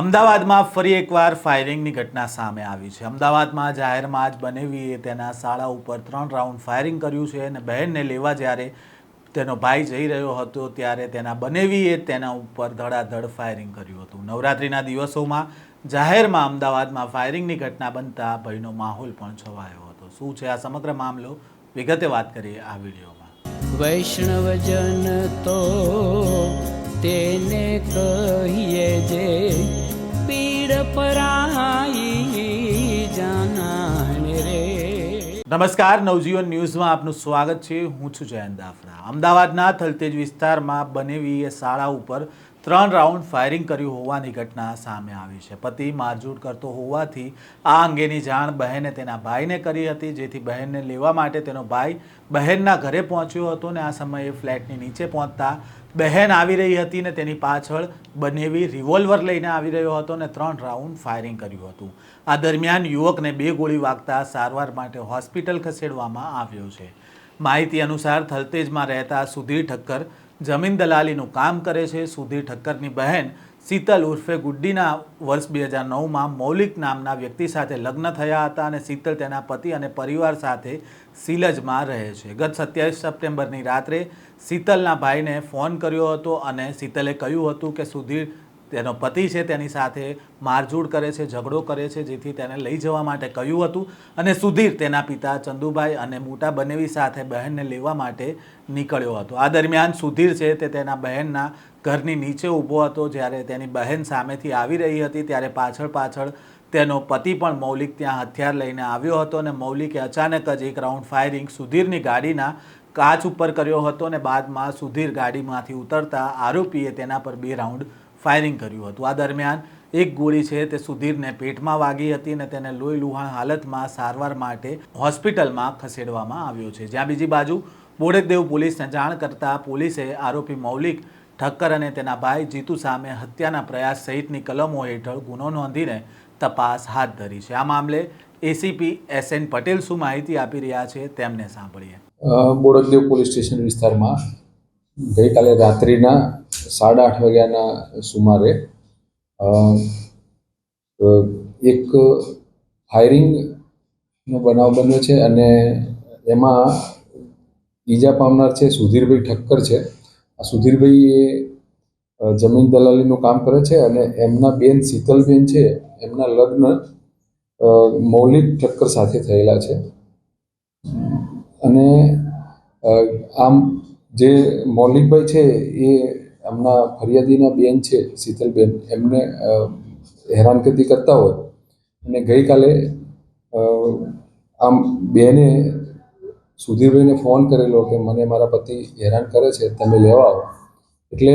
અમદાવાદમાં ફરી એકવાર ફાયરિંગની ઘટના સામે આવી છે. અમદાવાદમાં જાહેરમાં જ બનેવીએ તેના શાળા ઉપર ત્રણ રાઉન્ડ ફાયરિંગ કર્યું છે અને બહેનને લેવા જ્યારે તેનો ભાઈ જઈ રહ્યો હતો ત્યારે તેના બનેવીએ તેના ઉપર ધડાધડ ફાયરિંગ કર્યું હતું. નવરાત્રિના દિવસોમાં જાહેરમાં અમદાવાદમાં ફાયરિંગની ઘટના બનતા ભયનો માહોલ પણ છવાયો હતો. શું છે આ સમગ્ર મામલો? વિગતે વાત કરીએ આ વિડીયોમાં. વૈષ્ણવજન તો તેને કહીએ જે પીડ પરાઈ જાનાને રે. નમસ્કાર, નવજીવન ન્યૂઝમાં આપનું સ્વાગત છે. હું છું જયંત દાફરા અમદાવાદના થલતેજ વિસ્તારમાં બનેવી શાળા ઉપર ત્રણ રાઉન્ડ ફાયરિંગ કર્યું હોવાની ઘટના સામે આવી છે. પતિ મારઝૂડ કરતો હોવાથી આ અંગેની જાણ બહેને તેના ભાઈને કરી હતી, જેથી બહેનને લેવા માટે તેનો ભાઈ બહેનના ઘરે પહોંચ્યો હતો ને આ સમયે ફ્લેટની નીચે પહોંચતા બહેન આવી રહી હતી ને તેની પાછળ બનેવી રિવોલ્વર લઈને આવી રહ્યો હતો ને ત્રણ રાઉન્ડ ફાયરિંગ કર્યું હતું. આ દરમિયાન યુવકને બે ગોળી વાગતા સારવાર માટે હોસ્પિટલ ખસેડવામાં આવ્યો છે. માહિતી અનુસાર થલતેજમાં રહેતા સુધીર ઠક્કર જમીન દલાલીનું કામ કરે છે. સુધીર ઠક્કરની બહેન શીતલ ઉર્ફે ગુડ્ડીના વર્ષ બે હજાર નવમાં મૌલિક નામના વ્યક્તિ સાથે લગ્ન થયા હતા અને શીતલ તેના પતિ અને પરિવાર સાથે સિલજમાં રહે છે. ગત સત્યાવીસ સપ્ટેમ્બરની રાત્રે શીતલના ભાઈને ફોન કર્યો હતો અને શીતલે કહ્યું હતું કે સુધીર તેનો પતિ છે તેની સાથે મારઝૂડ કરે છે, ઝઘડો કરે છે, જેથી તેને લઈ જવા માટે કહ્યું હતું. અને સુધીર તેના પિતા ચંદુભાઈ અને મોટા બનેવી સાથે બહેનને લેવા માટે નીકળ્યો હતો. આ દરમિયાન સુધીર છે તે તેના બહેનના ઘરની નીચે ઊભો હતો. જ્યારે તેની બહેન સામેથી આવી રહી હતી, ત્યારે પાછળ પાછળ તેનો પતિ પણ મૌલિક ત્યાં હથિયાર લઈને આવ્યો હતો અને મૌલિકે અચાનક જ એક રાઉન્ડ ફાયરિંગ સુધીરની ગાડીના કાચ ઉપર કર્યો હતો અને બાદમાં સુધીર ગાડીમાંથી ઉતરતા આરોપીએ તેના પર બે રાઉન્ડ ફાયરિંગ કર્યું હતું. આ દરમિયાન એક ગોળી છે તે સુધીરને પેટમાં વાગી હતી અને તેને લોહી લુહાણ હાલતમાં સારવાર માટે હોસ્પિટલમાં ખસેડવામાં આવ્યો છે. જ્યાં બીજી બાજુ બોડેદેવ પોલીસને જાણ કરતાં પોલીસે આરોપી મૌલિક ઠક્કર અને તેના ભાઈ જીતુ સામે હત્યાના પ્રયાસ સહિતની કલમો હેઠળ ગુનો નોંધીને તપાસ હાથ ધરી છે. આ મામલે એસીપી એસ એન પટેલ શું માહિતી આપી રહ્યા છે તેમને સાંભળીએ. બોડકદેવ પોલીસ સ્ટેશન વિસ્તારમાં ગઈકાલે રાત્રિના સાડા આઠ વાગ્યાના સુમારે એક ફાયરિંગનો બનાવ બન્યો છે અને એમાં ઈજા પામનાર છે સુધીરભાઈ ઠક્કર છે. આ સુધીરભાઈ એ જમીન દલાલીનું કામ કરે છે અને એમના બેન શીતલબેન છે, એમના લગ્ન મૌલિક ઠક્કર સાથે થયેલા છે. અને આમ જે મૌલિકભાઈ છે, એ એમના ફરિયાદીના બેન છે, શીતલબેન. એમને હેરાનગતિ કરતા હોય. અને ગઈકાલે આમ બેને સુધીરભાઈને ફોન કરેલો કે મને મારા પતિ હેરાન કરે છે, તમે લેવા આવો. એટલે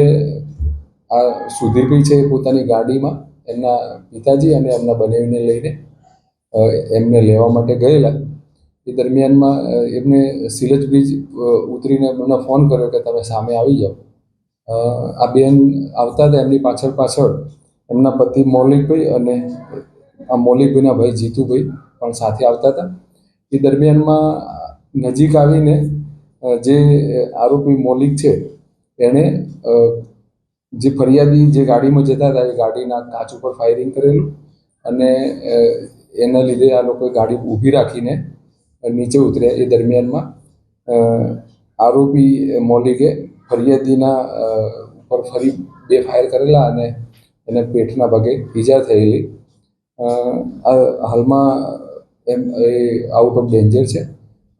આ સુધીરભાઈ છે પોતાની ગાડીમાં એમના પિતાજી અને એમના બનેવીને લઈને એમને લેવા માટે ગયેલા. એ દરમિયાનમાં એમને સિલજ બ્રિજ ઉતરીને એમને ફોન કર્યો કે તમે સામે આવી જાઓ. આ બેન આવતા હતા એમની પાછળ પાછળ. એમના પતિ મૌલિકભાઈ અને આ મૌલિકભાઈના ભાઈ જીતુભાઈ પણ સાથે આવતા હતા. એ દરમિયાનમાં નજીક આવીને જે આરોપી મૌલિક છે, એણે જે ફરિયાદી જે ગાડીમાં જતા હતા, એ ગાડીના કાચ ઉપર ફાયરિંગ કરેલું અને એના લીધે આ લોકોએ ગાડી ઊભી રાખીને નીચે ઉતર્યા એ દરમિયાનમાં આરોપી મૌલિકે ફરિયાદીના ઉપર ફરી બે ફાયર કરેલા અને એને પેટના ભાગે ઈજા થયેલી. હાલમાં એમ, એ આઉટ ઓફ ડેન્જર છે.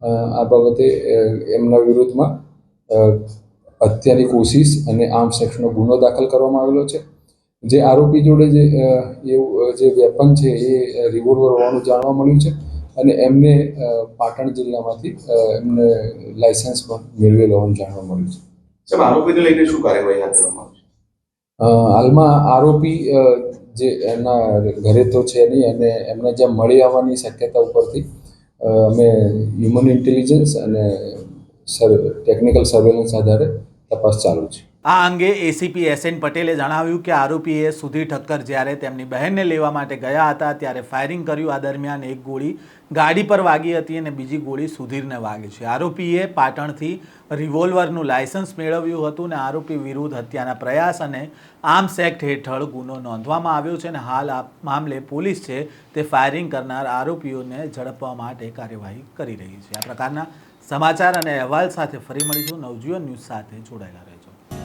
આ બાબતે એમના વિરુદ્ધમાં અત્યારની કોશિશ અને આમ સેક્શનનો ગુનો દાખલ કરવામાં આવેલો છે. જે આરોપી જોડે જે એવું જે વેપન છે એ રિવોલ્વર હોવાનું જાણવા મળ્યું છે. અને એમને પાટણ જિલ્લામાંથી એમને લાયસન્સ પણ મેળવેલો હોવાનું જાણવા મળ્યું છે. સાહેબ આરોપીને લઈને શું કાર્યવાહી હાથ ધરવામાં આવશે હાલમાં આરોપી જે એમના ઘરે તો છે નહીં અને એમને જ્યાં મળી આવવાની શક્યતા ઉપરથી અમે હ્યુમન ઇન્ટેલિજન્સ અને સર ટેકનિકલ સર્વેલન્સ આધારે તપાસ ચાલુ છે. આ અંગે એસીપી એસ એન પટેલે જણાવ્યું કે આરોપીએ સુધીર ઠક્કર જ્યારે તેમની બહેનને લેવા માટે ગયા હતા ત્યારે ફાયરિંગ કર્યું. આ દરમિયાન એક ગોળી ગાડી પર વાગી હતી અને બીજી ગોળી સુધીરને વાગી છે. આરોપીએ પાટણથી રિવોલ્વરનું લાયસન્સ મેળવ્યું હતું અને આરોપી વિરુદ્ધ હત્યાના પ્રયાસ અને આર્મ્સ એક્ટ હેઠળ ગુનો નોંધવામાં આવ્યો છે અને હાલ આ મામલે પોલીસ છે તે ફાયરિંગ કરનાર આરોપીઓને ઝડપવા માટે કાર્યવાહી કરી રહી છે. આ પ્રકારના સમાચાર અને અહેવાલ સાથે ફરી મળીશું. નવજીવન ન્યૂઝ સાથે જોડાયેલા રહેજો